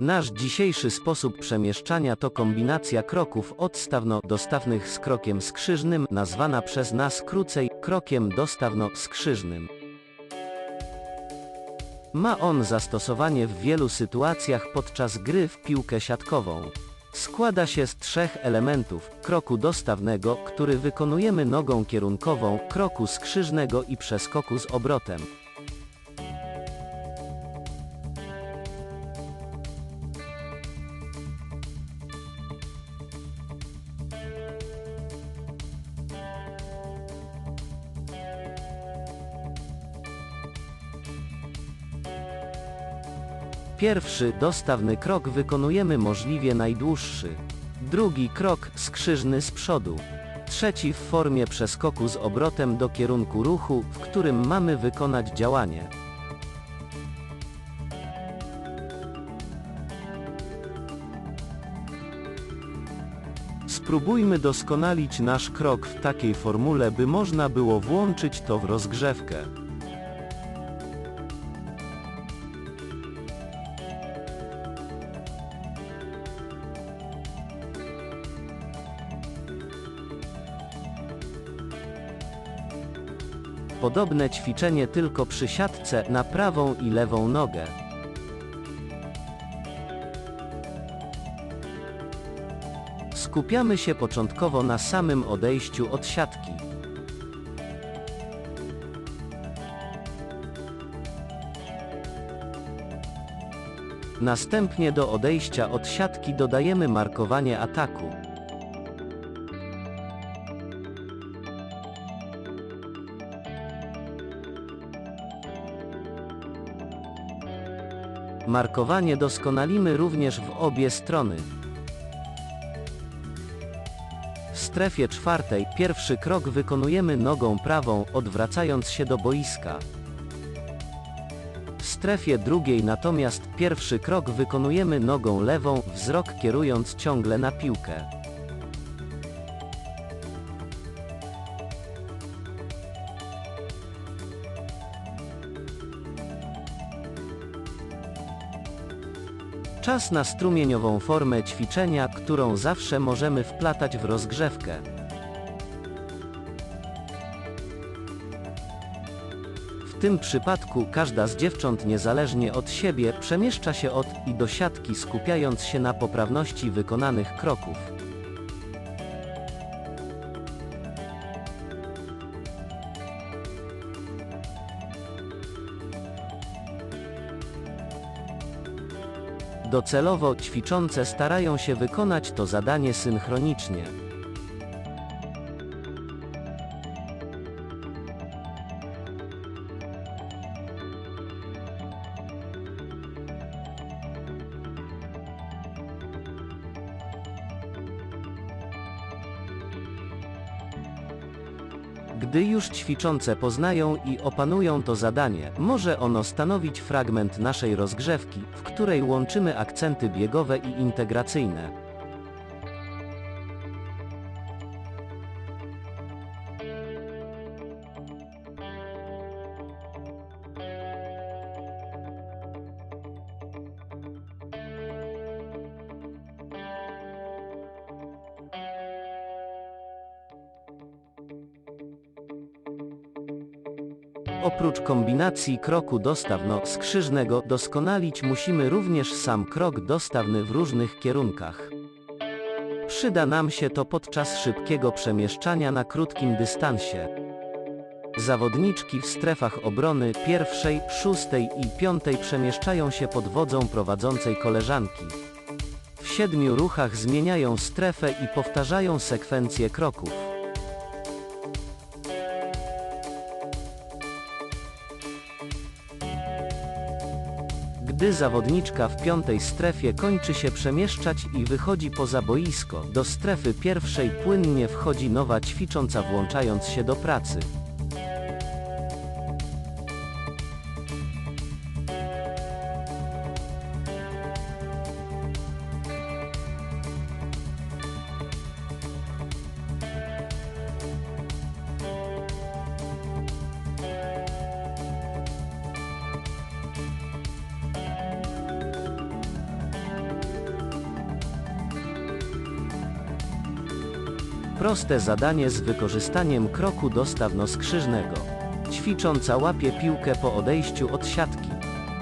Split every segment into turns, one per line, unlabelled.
Nasz dzisiejszy sposób przemieszczania to kombinacja kroków odstawno-dostawnych z krokiem skrzyżnym, nazwana przez nas krócej krokiem dostawno-skrzyżnym. Ma on zastosowanie w wielu sytuacjach podczas gry w piłkę siatkową. Składa się z trzech elementów: kroku dostawnego, który wykonujemy nogą kierunkową, kroku skrzyżnego i przeskoku z obrotem. Pierwszy, dostawny krok wykonujemy możliwie najdłuższy. Drugi krok, skrzyżny z przodu. Trzeci w formie przeskoku z obrotem do kierunku ruchu, w którym mamy wykonać działanie. Spróbujmy doskonalić nasz krok w takiej formule, by można było włączyć to w rozgrzewkę. Podobne ćwiczenie tylko przy siatce na prawą i lewą nogę. Skupiamy się początkowo na samym odejściu od siatki. Następnie do odejścia od siatki dodajemy markowanie ataku. Markowanie doskonalimy również w obie strony. W strefie czwartej pierwszy krok wykonujemy nogą prawą, odwracając się do boiska. W strefie drugiej natomiast pierwszy krok wykonujemy nogą lewą, wzrok kierując ciągle na piłkę. Czas na strumieniową formę ćwiczenia, którą zawsze możemy wplatać w rozgrzewkę. W tym przypadku każda z dziewcząt niezależnie od siebie przemieszcza się od i do siatki skupiając się na poprawności wykonanych kroków. Docelowo ćwiczące starają się wykonać to zadanie synchronicznie. Gdy już ćwiczące poznają i opanują to zadanie, może ono stanowić fragment naszej rozgrzewki, w której łączymy akcenty biegowe i integracyjne. Oprócz kombinacji kroku dostawno-skrzyżnego doskonalić musimy również sam krok dostawny w różnych kierunkach. Przyda nam się to podczas szybkiego przemieszczania na krótkim dystansie. Zawodniczki w strefach obrony pierwszej, szóstej i piątej przemieszczają się pod wodzą prowadzącej koleżanki. W siedmiu ruchach zmieniają strefę i powtarzają sekwencję kroków. Gdy zawodniczka w piątej strefie kończy się przemieszczać i wychodzi poza boisko, do strefy pierwszej płynnie wchodzi nowa ćwicząca włączając się do pracy. Proste zadanie z wykorzystaniem kroku dostawno-skrzyżnego. Ćwicząca łapie piłkę po odejściu od siatki.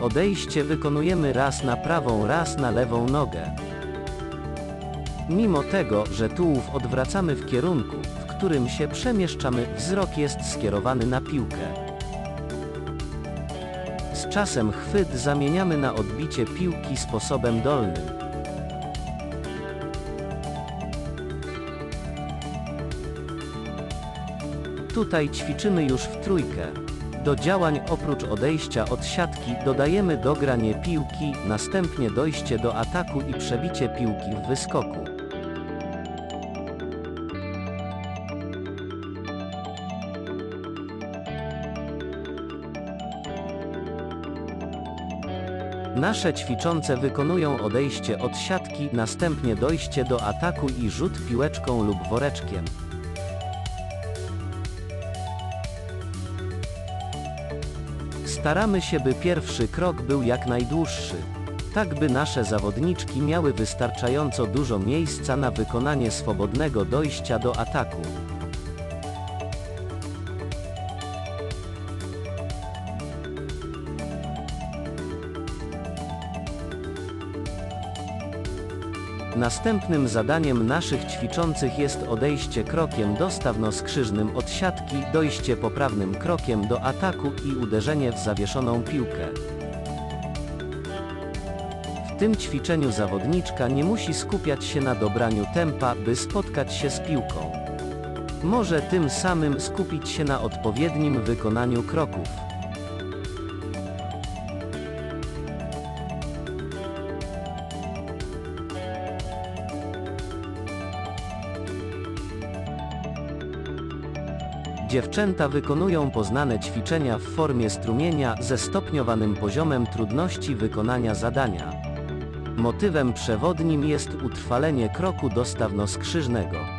Odejście wykonujemy raz na prawą, raz na lewą nogę. Mimo tego, że tułów odwracamy w kierunku, w którym się przemieszczamy, wzrok jest skierowany na piłkę. Z czasem chwyt zamieniamy na odbicie piłki sposobem dolnym. Tutaj ćwiczymy już w trójkę. Do działań oprócz odejścia od siatki dodajemy dogranie piłki, następnie dojście do ataku i przebicie piłki w wyskoku. Nasze ćwiczące wykonują odejście od siatki, następnie dojście do ataku i rzut piłeczką lub woreczkiem. Staramy się, by pierwszy krok był jak najdłuższy. Tak by nasze zawodniczki miały wystarczająco dużo miejsca na wykonanie swobodnego dojścia do ataku. Następnym zadaniem naszych ćwiczących jest odejście krokiem dostawno-skrzyżnym od siatki, dojście poprawnym krokiem do ataku i uderzenie w zawieszoną piłkę. W tym ćwiczeniu zawodniczka nie musi skupiać się na dobraniu tempa, by spotkać się z piłką. Może tym samym skupić się na odpowiednim wykonaniu kroków. Dziewczęta wykonują poznane ćwiczenia w formie strumienia ze stopniowanym poziomem trudności wykonania zadania. Motywem przewodnim jest utrwalenie kroku dostawno-skrzyżnego.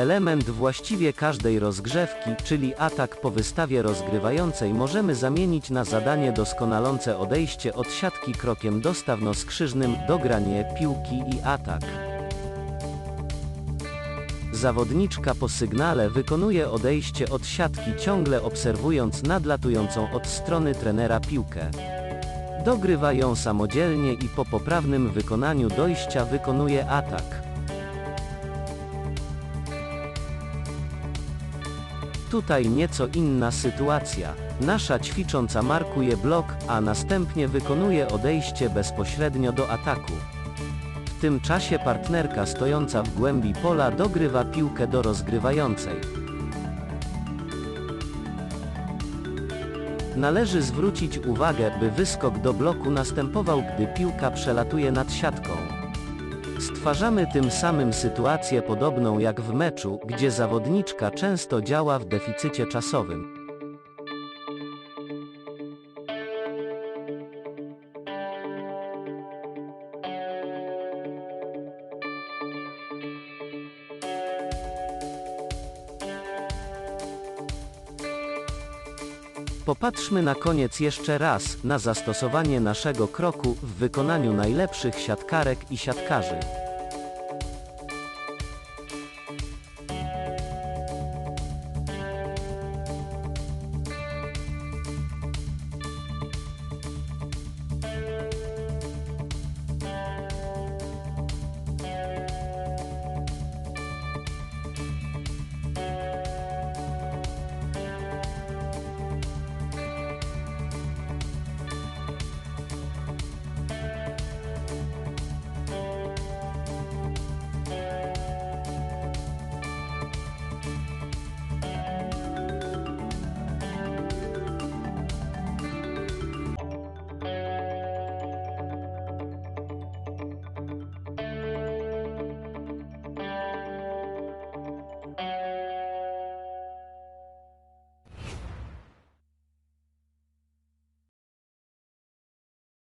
Element właściwie każdej rozgrzewki, czyli atak po wystawie rozgrywającej możemy zamienić na zadanie doskonalące odejście od siatki krokiem dostawno-skrzyżnym, dogranie piłki i atak. Zawodniczka po sygnale wykonuje odejście od siatki ciągle obserwując nadlatującą od strony trenera piłkę. Dogrywa ją samodzielnie i po poprawnym wykonaniu dojścia wykonuje atak. Tutaj nieco inna sytuacja. Nasza ćwicząca markuje blok, a następnie wykonuje odejście bezpośrednio do ataku. W tym czasie partnerka stojąca w głębi pola dogrywa piłkę do rozgrywającej. Należy zwrócić uwagę, by wyskok do bloku następował, gdy piłka przelatuje nad siatką. Stwarzamy tym samym sytuację podobną jak w meczu, gdzie zawodniczka często działa w deficycie czasowym. Popatrzmy na koniec jeszcze raz na zastosowanie naszego kroku w wykonaniu najlepszych siatkarek i siatkarzy.